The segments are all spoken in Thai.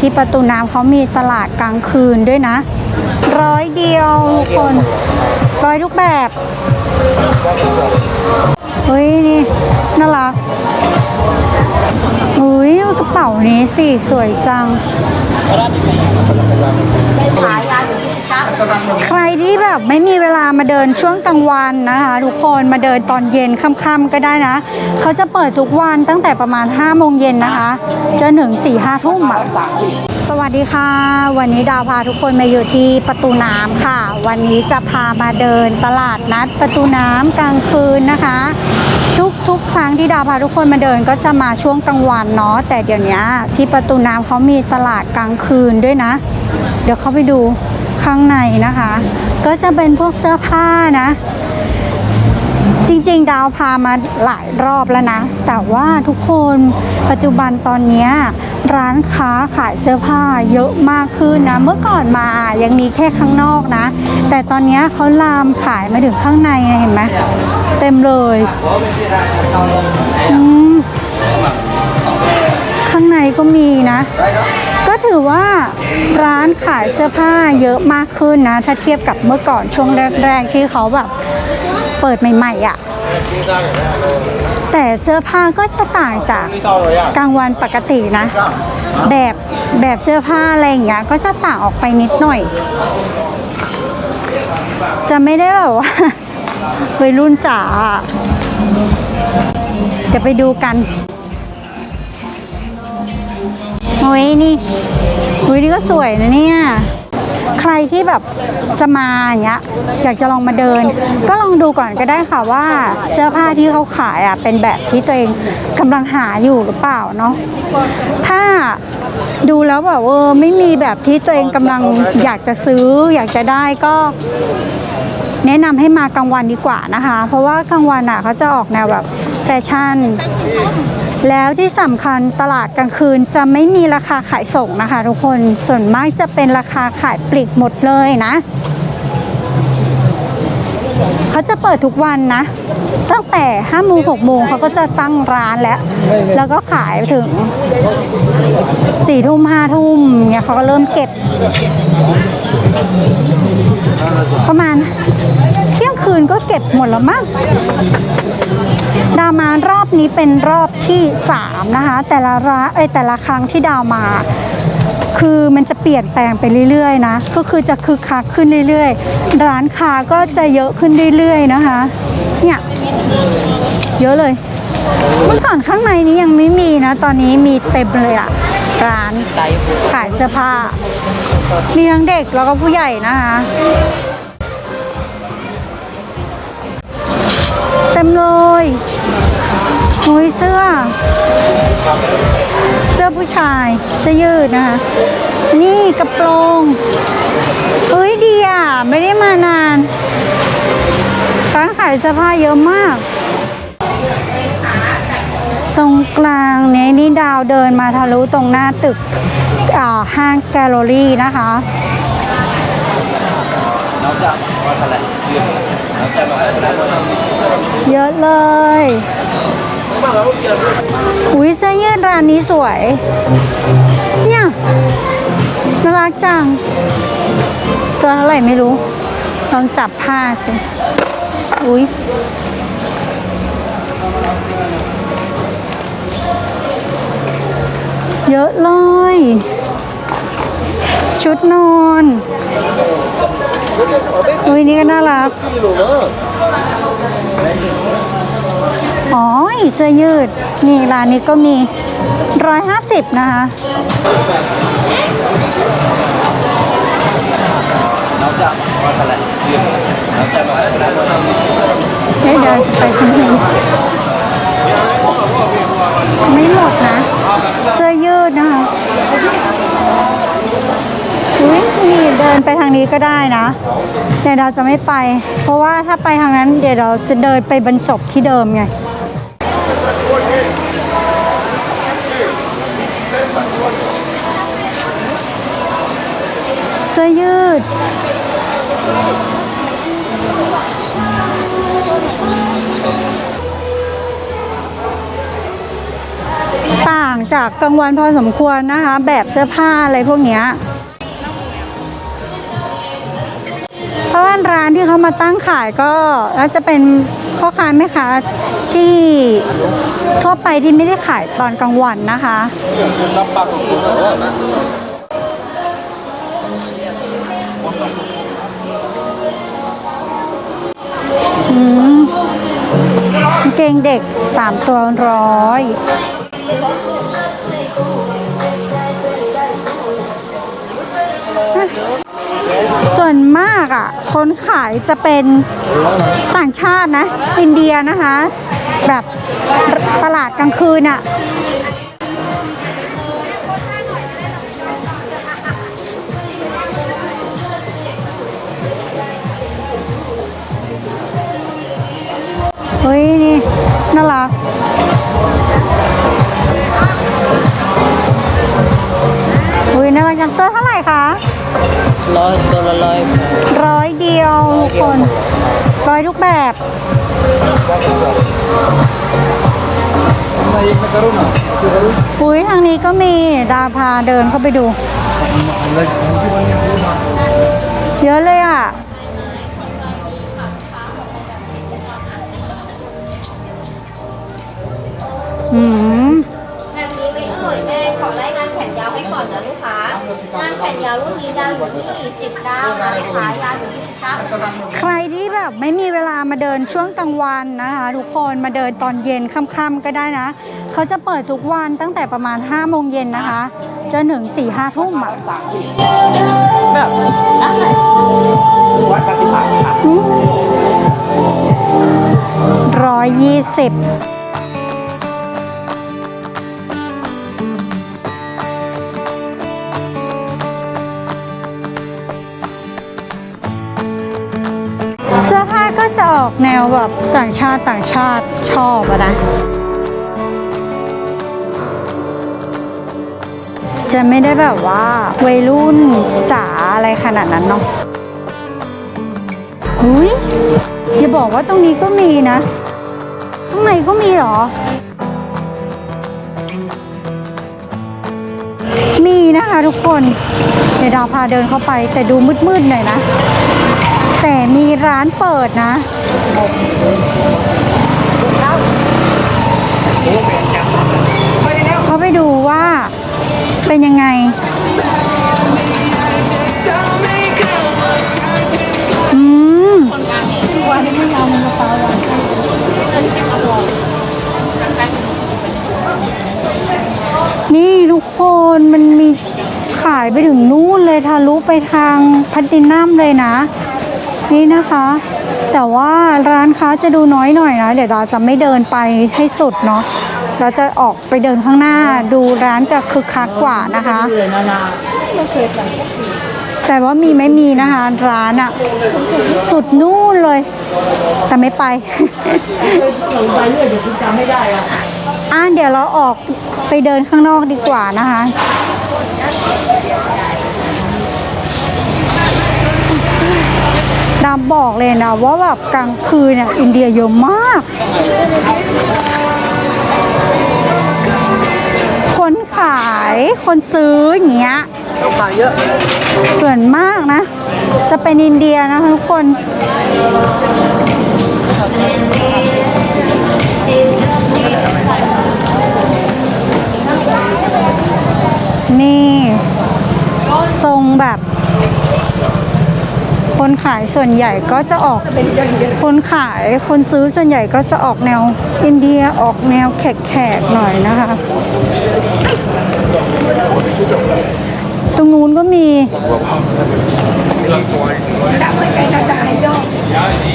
ที่ประตูน้ำเขามีตลาดกลางคืนด้วยนะ ร้อยเดียวทุกคน ร้อยทุกแบบเฮ้ยนี่น่ารักอุ้ยกระเป๋านี้สิสวยจังขายยา ใครที่แบบไม่มีเวลามาเดินช่วงกลางวันนะคะ ทุกคนมาเดินตอนเย็นค่ำๆก็ได้นะ เขาจะเปิดทุกวันตั้งแต่ประมาณ5โมงเย็นนะคะจนถึง4 5ทุ่มอะสวัสดีค่ะ วันนี้ดาวพาทุกคนมาอยู่ที่ประตูน้ำค่ะ วันนี้จะพามาเดินตลาดนัดประตูน้ำกลางคืนนะคะทุกทุกครั้งที่ดาวพาทุกคนมาเดินก็จะมาช่วงกลางวันเนาะแต่เดี๋ยวนี้ที่ประตูน้ำเขามีตลาดกลางคืนด้วยนะ เดี๋ยวเข้าไปดู ข้างในนะคะ ก็จะเป็นพวกเสื้อผ้านะ จริงๆ ดาวพามาหลายรอบแล้วนะ แต่ว่าทุกคนปัจจุบันตอนนี้ร้านค้าขายเสื้อผ้าเยอะมากขึ้นนะ เมื่อก่อนมายังมีแค่ข้างนอกนะ แต่ตอนนี้เขาลามขายมาถึงข้างในนะเห็นไหมเต็มเลยข้างในก็มีนะ ถือว่าร้านขายเสื้อผ้าเยอะมากขึ้นนะ ถ้าเทียบกับเมื่อก่อนช่วงแรกๆที่เขาแบบเปิดใหม่ๆอะ่ะแต่เสื้อผ้าก็จะต่างจากกลางวันปกตินะ แบบแบบเสื้อผ้าอะไรอย่างเงี้ยก็จะต่างออกไปนิดหน่อย จะไม่ได้แบบว่าวัยรุ่นจ๋าจะไปดูกัน โอ้ยนี่อุ้ยนี่ก็สวยนะเนี่ย ใครที่แบบจะมาอย่างเงี้ยอยากจะลองมาเดิน ก็ลองดูก่อนก็ได้ค่ะว่าเสื้อผ้าที่เขาขายอะเป็นแบบที่ตัวเองกำลังหาอยู่หรือเปล่าเนาะถ้าดูแล้วแบบเออไม่มีแบบที่ตัวเองกำลังอยากจะซื้อ อยากจะได้ก็ แนะนำให้มากลางวันดีกว่านะคะ เพราะว่ากลางวันอะเขาจะออกแนวแบบแฟชั่น แล้วที่สำคัญตลาดกลางคืนจะไม่มีราคาขายส่งนะคะ ทุกคนส่วนมากจะเป็นราคาขายปลีกหมดเลยนะเขาจะเปิดทุกวันนะ ตั้งแต่5โมง6โมงเขาก็จะตั้งร้านแล้ว แล้วก็ขายถึง4ทุ่ม5ทุ่มเนี่ยเขาก็เริ่มเก็บ ประมาณ นก็เก็บหมดแล้วมั้งดาวมารอบนี้เป็นรอบที่3นะคะแต่ละร้านเอ้แต่ละครั้งที่ดาวมา คือมันจะเปลี่ยนแปลงไปเรื่อยๆนะก็คือจะคึกคักขึ้นเรื่อยๆ ร้านค้าก็จะเยอะขึ้นเรื่อยๆนะคะเนี่ยเยอะเลย เมื่อก่อนข้างในนี้ยังไม่มีนะ ตอนนี้มีเต็มเลยอะร้านขายเสื้อผ้ามีทั้งเด็กแล้วก็ผู้ใหญ่นะคะ ต็มเลยหุยเสื้อ เสื้อผู้ชายเสื้อยืดนะคะ นี่กระโปรงเฮ้ยดีอะ ไม่ได้มานาน ร้านขายเสื้อผ้าเยอะมาก ตรงกลางนี้นี่ดาวเดินมาทะลุตรงหน้าตึกห้างแกลเลอรี่นะคะ เยอะเลยอุ้ยเสื้อยืดร้านนี้สวย เนี่ยน่ารักจัง ตัวเท่าไหร่ไม่รู้ ลองจับผ้าสิ อุ้ยเยอะเลย ชุดนอน อุ้ยนี่ก็น่ารัก อ๋อเสื้อยืด นี่ร้านนี้ก็มีร้อยห้าสิบนะคะเฮ้ยเดี๋ยวจะไปทางนู้นไม่หมดนะ เสื้อยืดนะคะอุ้ยนี่เดินไปทางนี้ก็ได้นะ แต่เราจะไม่ไป เพราะว่าถ้าไปทางนั้นเดี๋ยวเราจะเดินไปบรรจบที่เดิมไงเสื้อยืด ต่างงจากกลางวันพอสมควรนะคะ แบบเสื้อผ้าอะไรพวกเนี้ย เพราะว่าร้านที่เขามาตั้งขายก็น่าจะเป็นพ่อค้าแม่ค้าที่ทั่วไปที่ไม่ได้ขายตอนกลางวันนะคะอืมกางเกงเด็กสามตัวร้อย ส่วนมากอะ คนขายจะเป็นต่างชาตินะ อินเดียนะคะ แบบตลาดกลางคืนอะเฮ้ย นี่ น่ารักอุ้ยน่ารักจังตัวเท่าไหร่คะ ร้อยตัวละร้อยค่ะร้อยเดียวทุกคนร้อยทุกแบบอุ้ยทางนี้ก็มีดาพาเดินเข้าไปดู เยอะเลยางานแขนยาวรุ่นนี้ยาวอยู่ที่10ดาวนะลูกค้ายาวอยู่ที่10ดาวใครที่แบบไม่มีเวลามาเดินช่วงกลางวันนะคะ ทุกคนมาเดินตอนเย็นค่ำๆก็ได้นะ เขาจะเปิดทุกวันตั้งแต่ประมาณ5โมงเย็นนะคะจนถึง4ี่ห้าทุ่มอะร้อยสามสิบบาทค่ะร้อยยี่สิบ จะออกแนวแบบต่างชาติต่างชาติชอบอะนะ จะไม่ได้แบบว่าวัยรุ่นจ๋าอะไรขนาดนั้นเนาะอุ้ยอย่าบอกว่าตรงนี้ก็มีนะ ข้างในก็มีเหรอ มีนะคะทุกคน เดี๋ยวดาวพาเดินเข้าไปแต่ดูมืดๆหน่อยนะ แต่มีร้านเปิดนะเขาไปดูว่าเป็นยังไง อืมนี่ทุกคนมันมีขายไปถึงนู่นเลยทะลุไปทางพัตินัมเลยนะ นี่นะคะ แต่ว่าร้านค้าจะดูน้อยหน่อยนะ เดี๋ยวเราจะไม่เดินไปให้สุดเนาะเราจะออกไปเดินข้างหน้าดูร้านจะคึกคักกว่านะคะ แต่ว่ามีไม่มีนะคะร้านอะสุดนู่นเลย แต่ไม่ไปไปเรื่อยเดี๋ยวจำไม่ได้อะอะเดี๋ยวเราออกไปเดินข้างนอกดีกว่านะคะ ดำ บอกเลยนะว่าแบบกลางคืนเนี่ยอินเดียเยอะมาก คนขายคนซื้ออย่างเงี้ยต้องขายเยอะ ส่วนมากนะ จะเป็นอินเดียนะคะทุกคนนี่ ทรงแบบ คนขายส่วนใหญ่ก็จะออก คนขายคนซื้อส่วนใหญ่ก็จะออกแนวอินเดียออกแนวแขกๆหน่อยนะคะ ตรงนู้นก็มี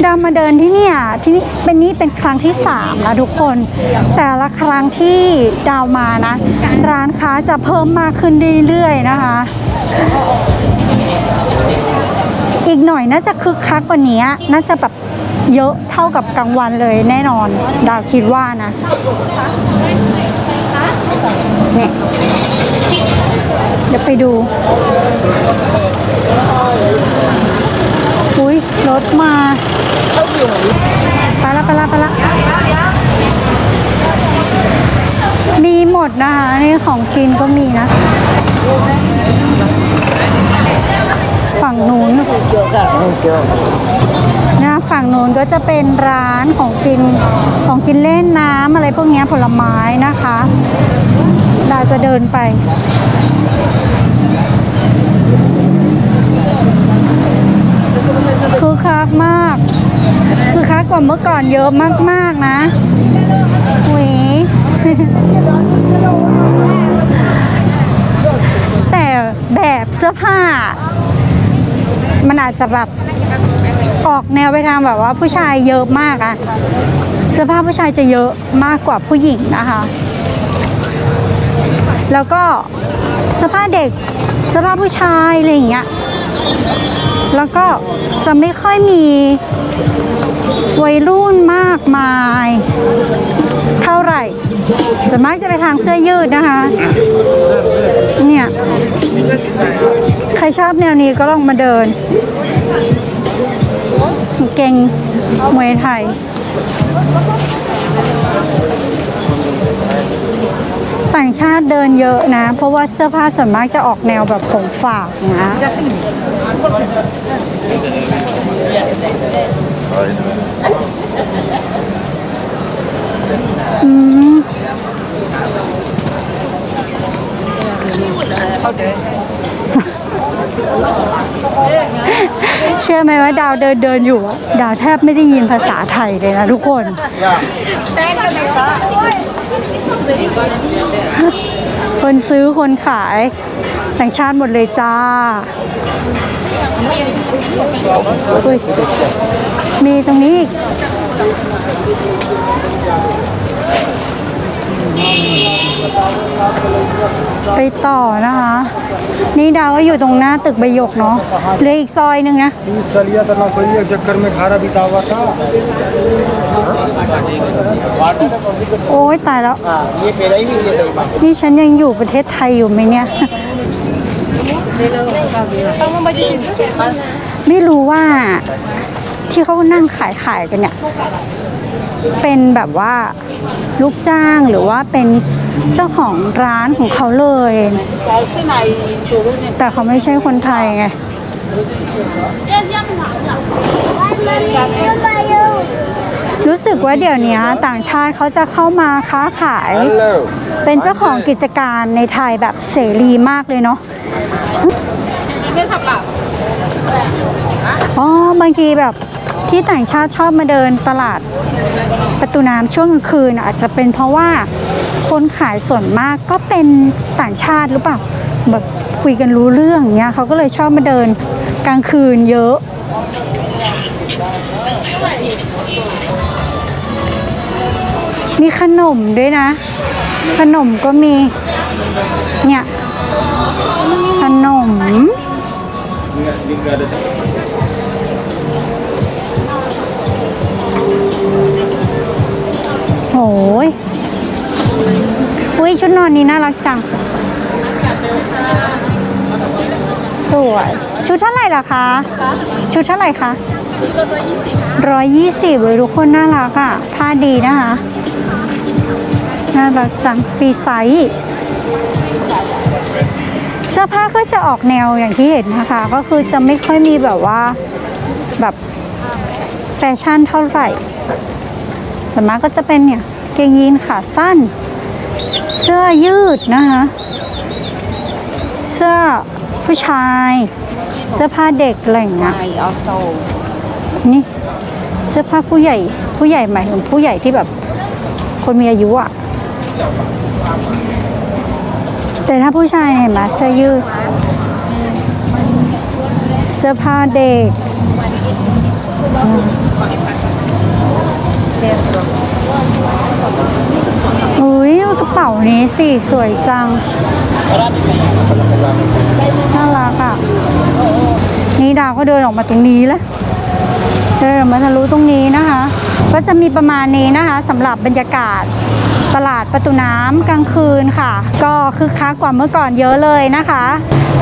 ดาวมาเดินที่เนี่ยที่นี่เป็นนี่เป็นครั้งที่สามแล้วทุกคน แต่ละครั้งที่ดาวมานะ ร้านค้าจะเพิ่มมากขึ้นเรื่อยๆนะคะ อีกหน่อยน่าจะคึกคักกว่านี้น่าจะแบบเยอะเท่ากับกลางวันเลยแน่นอน ดาวคิดว่านะเนี่ยเดี๋ยวไปดู อุ้ยรถมาไปละไปละไปละมีหมดนะคะนี่ของกินก็มีนะ ฝั่งนู้นเกี่ยวกับเกี่ยวนะฝั่งนู้นก็จะเป็นร้านของกินของกินเล่นน้ำอะไรพวกนี้ผลไม้นะคะดาจะเดินไปคือคักมาก คือคักกว่าเมื่อก่อนเยอะมาก ๆ นะหวีแต่แบบเสื้อผ้า มันอาจจะแบบออกแนวไปทางแบบว่าผู้ชายเยอะมากอะเสื้อผ้าผู้ชายจะเยอะมากกว่าผู้หญิงนะคะ แล้วก็เสื้อผ้าเด็กเสื้อผ้าผู้ชายอะไรอย่างเงี้ยแล้วก็จะไม่ค่อยมีวัยรุ่นมากมาย เท่าไหร่ส่วนมากจะไปทางเสื้อยืดนะคะเนี่ย ใครชอบแนวนี้ก็ลองมาเดิน เก่งมวยไทย ต่างชาติเดินเยอะนะ เพราะว่าเสื้อผ้าส่วนมากจะออกแนวแบบของฝากนะอืม เชื่อไหมว่าดาวเดินเดินอยู่อะดาวแทบไม่ได้ยินภาษาไทยเลยนะทุกคนคนซื้อคนขายต่างชาติหมดเลยจ้าอุ๊ยมีตรงนี้อีก ไปต่อนะคะ นี่ดาวก็อยู่ตรงหน้าตึกใบหยกเนาะเหลืออีกซอยหนึ่งนะโอ้ยตายแล้วนี่ฉันยังอยู่ประเทศไทยอยู่ไหมเนี่ย ไม่รู้ว่าที่เขานั่งขายขายกันเนี่ย เป็นแบบว่า ลูกจ้างหรือว่าเป็นเจ้าของร้านของเขาเลย แต่เขาไม่ใช่คนไทยไงรู้สึกว่าเดี๋ยวนี้ต่างชาติเขาจะเข้ามาค้าขาย เป็นเจ้าของกิจการในไทยแบบเสรีมากเลยเนาะอ๋อบางทีแบบที่ต่างชาติชอบมาเดินตลาด ประตูน้ำช่วงกลางคืนอาจจะเป็นเพราะว่าคนขายส่วนมากก็เป็นต่างชาติหรือเปล่าแบบคุยกันรู้เรื่องเนี้ยเขาก็เลยชอบมาเดินกลางคืนเยอะมีขนมด้วยนะ ขนมก็มี เนี่ย ขนม อุ้ยชุดนนี้น่ารักจัง สวย ชุดเท่าไหร่ล่ะคะ ชุดเท่าไหร่คะร้อยยี่สิบเลยทุกคนน่ารักอะ ผ้าดีนะคะ น่ารักจังฟรีไซส์เสื้อผ้าก็จะออกแนวอย่างที่เห็นนะคะ ก็คือจะไม่ค่อยมีแบบว่าแบบแฟชั่นเท่าไหร่ส่วนมากก็จะเป็นเนี่ย เกงยีนขาสั้น สื้อยืดนะคะ เสื้อผู้ชาย เสื้อผ้าเด็กอะไรอย่างเงี้ยไอออโซนี่เสื้อผ้าผู้ใหญ่ ผู้ใหญ่หมายถึงผู้ใหญ่ที่แบบ คนมีอายุอะแต่ถ้าผู้ชายเนี่ยเห็นไหมเสื้อยืด เสื้อผ้าเด็กอุ้ย กระเป๋านี้สิสวยจัง น่ารักอะ นี่ดาวก็เดินออกมาตรงนี้แล้วเดินออกมาทะลุตรงนี้นะคะ ก็จะมีประมาณนี้นะคะสำหรับบรรยากาศตลาดประตูน้ำกลางคืนค่ะ ก็คึกคักกว่าเมื่อก่อนเยอะเลยนะคะ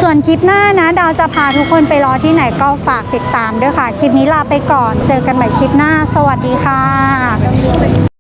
ส่วนคลิปหน้านะ ดาวจะพาทุกคนไปรอที่ไหนก็ฝากติดตามด้วยค่ะ คลิปนี้ลาไปก่อน เจอกันใหม่คลิปหน้า สวัสดีค่ะ